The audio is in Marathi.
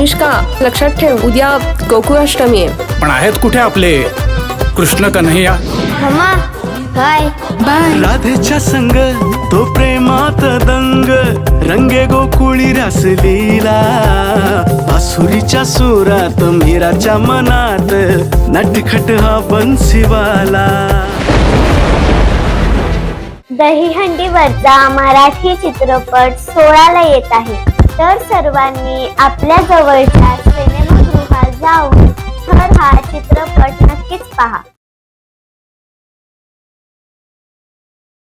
अनुष्का लक्षात ठेव उद्या गोकुळाष्टमी आहे. पण आहेत कुठे आपले? कृष्ण कन्हैया? मम्मा काय राधेच्या संग तो प्रेमात दंग. रंगे गोकुळी रासलीला. आसुरीच्या सुरात मीराच्या मनात. नटखट हा बन्सीवाला दहीहंडीवरचा मराठी चित्रपट सोळाला येत आहे. तर सर्वांनी आपल्या जवळच्या सिनेमागृहात जाऊन तर हा चित्रपट नक्कीच पहा.